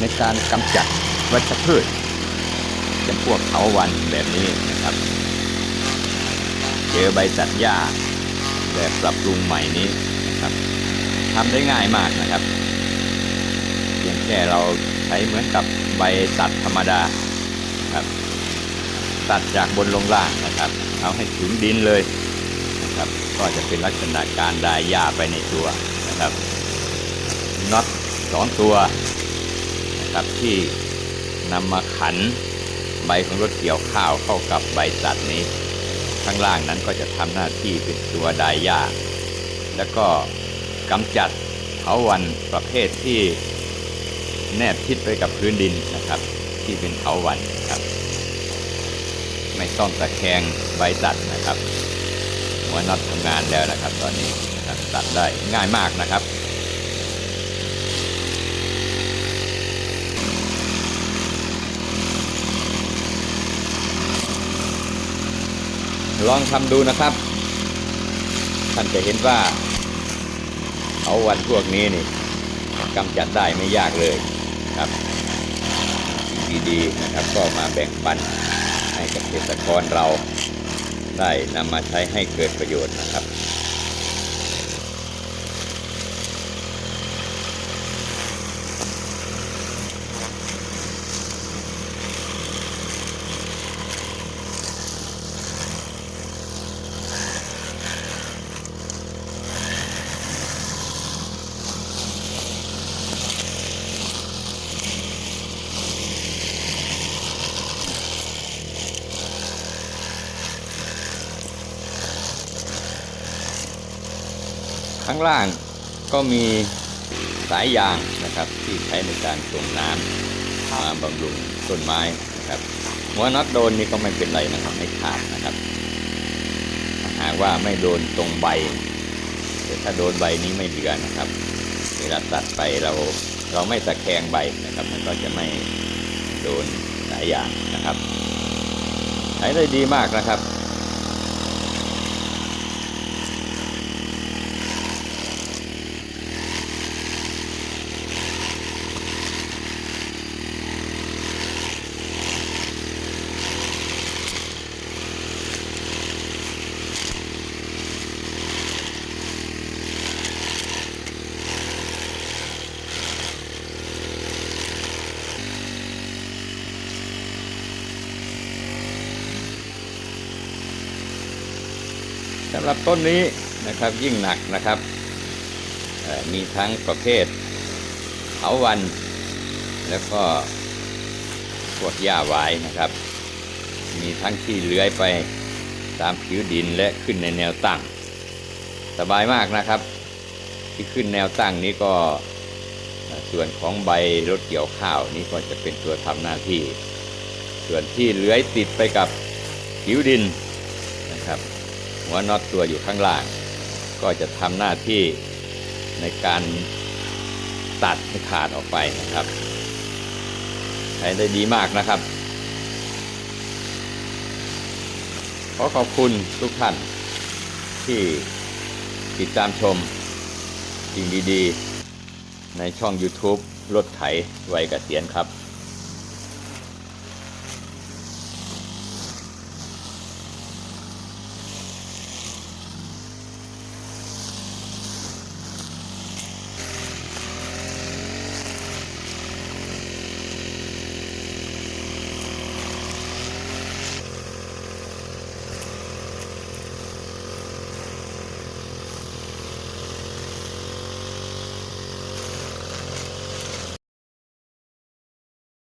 ในการกำจัดวัชพืชจำพวกเถาวันแบบนี้นะครับ เจอใบตัดหญ้าแบบปรับปรุงใหม่นี้นะครับทำได้ง่ายมากนะครับเพียงแค่เราใช้เหมือนกับใบตัดธรรมดาครับ ตัดจากบนลงล่างนะครับเอาให้ถึงดินเลยนะครับ ก็จะเป็นลักษณะการดายหญ้าไปในตัวนะครับน็อตสองตัว นะครับที่นำมาขันใบของรถเกี่ยวข้าวเข้ากับใบตัดนี้ ข้างล่างนั้นก็จะทำหน้าที่เป็นตัวดายหญ้าแล้วก็กำจัดเถาวันประเภทที่แนบชิดไปกับพื้นดินนะครับ ที่เป็นเถาวันนะครับ ไม่ต้องตะแคงใบตัดนะครับหัวน็อตทำงานแล้วนะครับ ตอนนี้ตัดได้ง่ายมากนะครับ ลองทำดูนะครับ ท่านจะเห็นว่าเอาวันพวกนี้นี่กำจัดได้ไม่ยากเลยครับดีๆนะครับ ก็มาแบ่งปันให้กับเกษตรกรเราได้นำมาใช้ให้เกิดประโยชน์นะครับ ข้างล่างก็มีสายยางนะครับที่ใช้ในการส่งน้ำมาบำรุงต้นไม้นะครับหัวน็อตโดนนี่ก็ไม่เป็นไรนะครับไม่ขาดนะครับ หากว่าไม่โดนตรงใบแต่ถ้าโดนใบนี้ไม่เหลือนะครับ เวลาตัดไปเราเราไม่ตะแคงใบนะครับ มันก็จะไม่โดนสายยางนะครับใช้ได้ดีมากนะครับำหรับต้นนี้นะครับยิ่งหนักนะครับมีทั้งประเภทเถาวัน แล้วก็พวกหญ้าหวายนะครับ มีทั้งที่เลื้อยไปตามผิวดินและขึ้นในแนวตั้ง สบายมากนะครับ ที่ขึ้นแนวตั้งนี้ก็ส่วนของใบรถเกี่ยวข้าวนี่ก็จะเป็นตัวทำหน้าที่ ส่วนที่เลื้อยติดไปกับผิวดินนะครับ หัวน็อตตัวอยู่ข้างล่าง ก็จะทำหน้าที่ในการตัดให้ขาดออกไปนะครับ ใช้ได้ดีมากนะครับ ขอขอบคุณทุกท่าน ที่ติดตามชมสิ่งดีๆ ในช่อง YouTube รถไถไวยเกษียณครับ